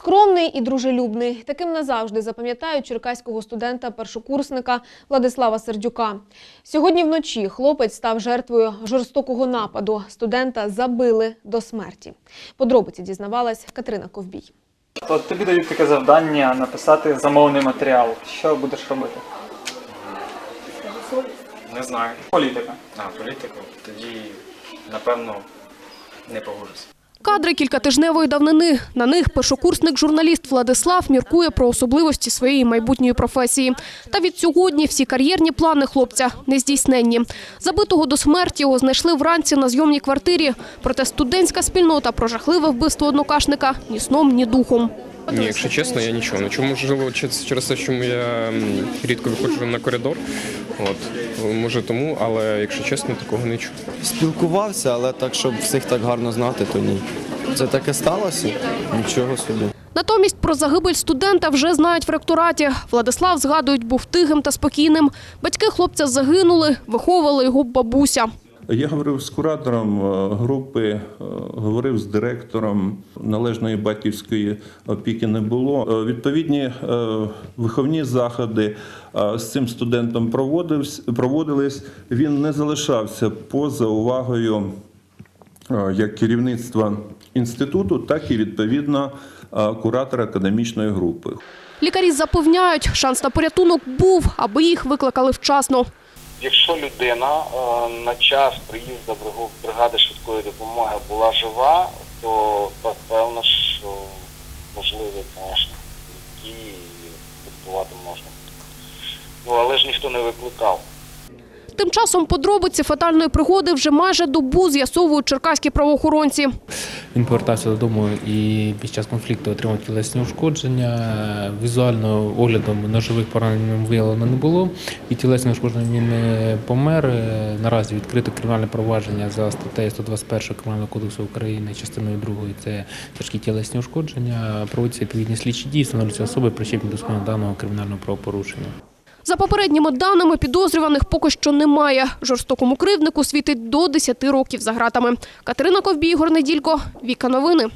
Скромний і дружелюбний. Таким назавжди запам'ятають черкаського студента-першокурсника Владислава Сердюка. Сьогодні вночі хлопець став жертвою жорстокого нападу. Студента забили до смерті. Подробиці дізнавалась Катерина Ковбій. То тобі дають таке завдання написати замовний матеріал. Що будеш робити? Не знаю. Політика. А, політику? Тоді, напевно, не погоджуся. Кадри кількатижневої давнини. На них першокурсник-журналіст Владислав міркує про особливості своєї майбутньої професії. Та від сьогодні всі кар'єрні плани хлопця нездійсненні. Забитого до смерті його знайшли вранці на зйомній квартирі. Проте студентська спільнота про жахливе вбивство однокашника ні сном, ні духом. Ні, якщо чесно, я нічого. Ну чому можливо через через те, чому я рідко виходжу на коридор. От може тому, але якщо чесно, такого не чув. Спілкувався, але так, щоб всіх так гарно знати, то ні. Це таке сталося? Нічого собі. Натомість про загибель студента вже знають в ректораті. Владислав, згадують, був тихим та спокійним. Батьки хлопця загинули, виховувала його бабуся. Я говорив з куратором е, групи, е, говорив з директором. Належної батьківської опіки не було. Е, Відповідні виховні заходи з цим студентом проводились. Він не залишався поза увагою як керівництва інституту, так і відповідно куратора академічної групи. Лікарі запевняють, шанс на порятунок був, аби їх викликали вчасно. Якщо людина е, на час приїзду бригади швидкої допомоги була жива, то певно, що можливо, звісно, дії відбувати можна. Ну, але ж ніхто не викликав. Тим часом подробиці фатальної пригоди вже майже добу з'ясовують черкаські правоохоронці. Він повертався додому і під час конфлікту отримав тілесні ушкодження. Візуально оглядом ножових поранень виявлено не було. І тілесні ушкодження він помер. Наразі відкрито кримінальне провадження за статтею 121 Кримінального кодексу України, частиною 2 це тяжкі тілесні ушкодження. Проводяться відповідні слідчі дії, встановлюються особи, причетні до скоєння даного кримінального правопорушення. За попередніми даними, підозрюваних поки що немає. Жорстокому кривднику світить до 10 років за ґратами. Катерина Ковбій, Ігор Неділько, Віка Новини.